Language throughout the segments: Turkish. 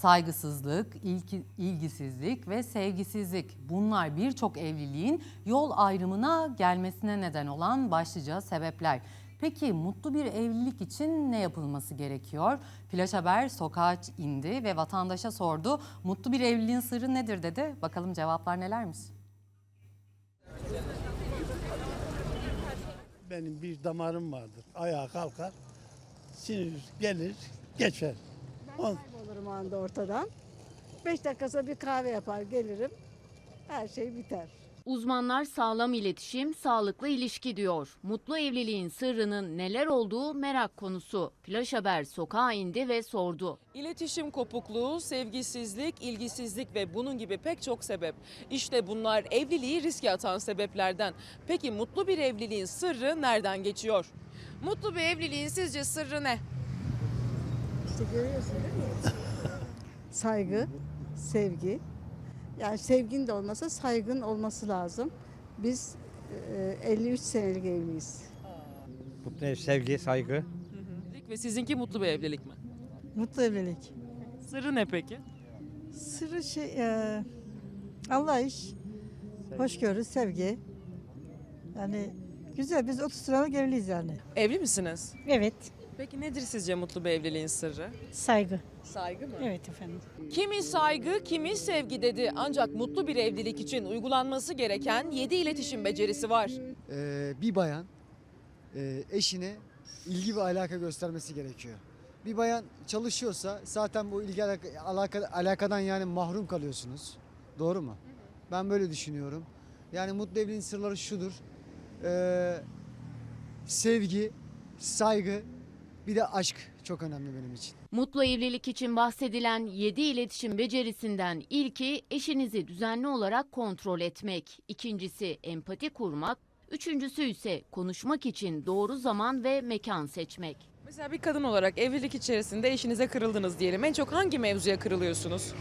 Saygısızlık, ilki- ilgisizlik ve sevgisizlik bunlar birçok evliliğin yol ayrımına gelmesine neden olan başlıca sebepler. Peki mutlu bir evlilik için ne yapılması gerekiyor? Flash Haber sokağa indi ve vatandaşa sordu. Mutlu bir evliliğin sırrı nedir dedi. Bakalım cevaplar nelermiş? Benim bir damarım vardır. Ayağa kalkar, sinir gelir, geçer. On- o anda ortadan. Beş dakikası bir kahve yapar gelirim. Her şey biter. Uzmanlar sağlam iletişim, sağlıklı ilişki diyor. Mutlu evliliğin sırrının neler olduğu merak konusu. Flash Haber sokağa indi ve sordu. İletişim kopukluğu, sevgisizlik, ilgisizlik ve bunun gibi pek çok sebep. İşte bunlar evliliği riske atan sebeplerden. Peki mutlu bir evliliğin sırrı nereden geçiyor? Mutlu bir evliliğin sizce sırrı ne? İşte görüyorsun değil mi? Saygı, sevgi. Yani sevgin de olmasa saygın olması lazım. Biz e, 53 senelik evliyiz. Mutlu ev, sevgi, saygı. Evlilik Ve sizinki mutlu bir evlilik mi? Mutlu evlilik. Sırrı ne peki? Sırrı şey, e, Allah iş, hoşgörü, sevgi. Yani güzel, biz 30 sıralık evliyiz yani. Evli misiniz? Evet, Peki nedir sizce mutlu bir evliliğin sırrı? saygı. Saygı mı? Evet efendim. Kimi saygı, kimi sevgi dedi. Ancak mutlu bir evlilik için uygulanması gereken 7 iletişim becerisi var. Ee, bir bayan e, eşine ilgi ve alaka göstermesi gerekiyor. Bir bayan çalışıyorsa zaten bu ilgi alaka, alaka- alakadan yani mahrum kalıyorsunuz. Doğru mu? Ben böyle düşünüyorum. Yani mutlu evliliğin sırları şudur. Ee, sevgi, saygı, bir de aşk çok önemli benim için. Mutlu evlilik için bahsedilen 7 iletişim becerisinden ilki eşinizi düzenli olarak kontrol etmek. İkincisi empati kurmak. Üçüncüsü ise konuşmak için doğru zaman ve mekan seçmek. Mesela bir kadın olarak evlilik içerisinde eşinize kırıldınız diyelim. En çok hangi mevzuya kırılıyorsunuz?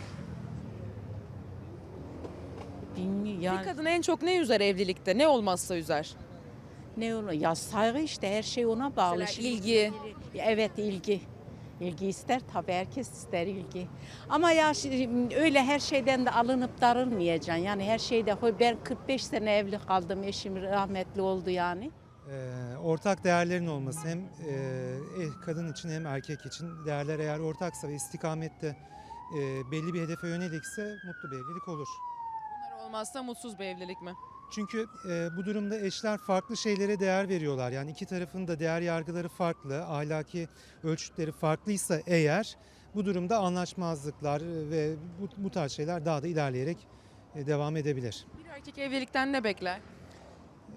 Bilmiyorum Bir yani kadını en çok ne üzer evlilikte? Ne olmazsa üzer? Ne olur ya saygı işte her şey ona bağlı. Mesela ilgi. Evet ilgi. İlgi ister tabii herkes ister ilgi. Ama ya öyle her şeyden de alınıp darılmayacaksın. Yani her şeyde ben 45 sene evli kaldım eşim rahmetli oldu yani. Ee, ortak değerlerin olması hem e, eh, kadın için hem erkek için değerler eğer ortaksa ve istikamette e, belli bir hedefe yönelikse mutlu bir evlilik olur. Bunlar olmazsa mutsuz bir evlilik mi? Çünkü e, bu durumda eşler farklı şeylere değer veriyorlar. Yani iki tarafın da değer yargıları farklı, ahlaki ölçütleri farklıysa eğer bu durumda anlaşmazlıklar e, ve bu, bu tarz şeyler daha da ilerleyerek e, devam edebilir. Bir erkek evlilikten ne bekler?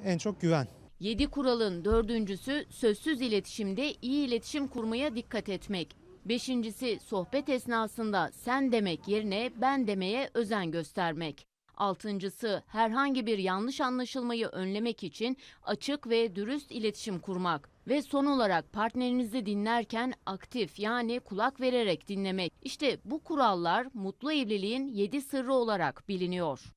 En çok güven. 7 kuralın dördüncüsü sözsüz iletişimde iyi iletişim kurmaya dikkat etmek. Beşincisi sohbet esnasında sen demek yerine ben demeye özen göstermek. Altıncısı herhangi bir yanlış anlaşılmayı önlemek için açık ve dürüst iletişim kurmak. Ve son olarak partnerinizi dinlerken aktif yani kulak vererek dinlemek. İşte bu kurallar mutlu evliliğin 7 sırrı olarak biliniyor.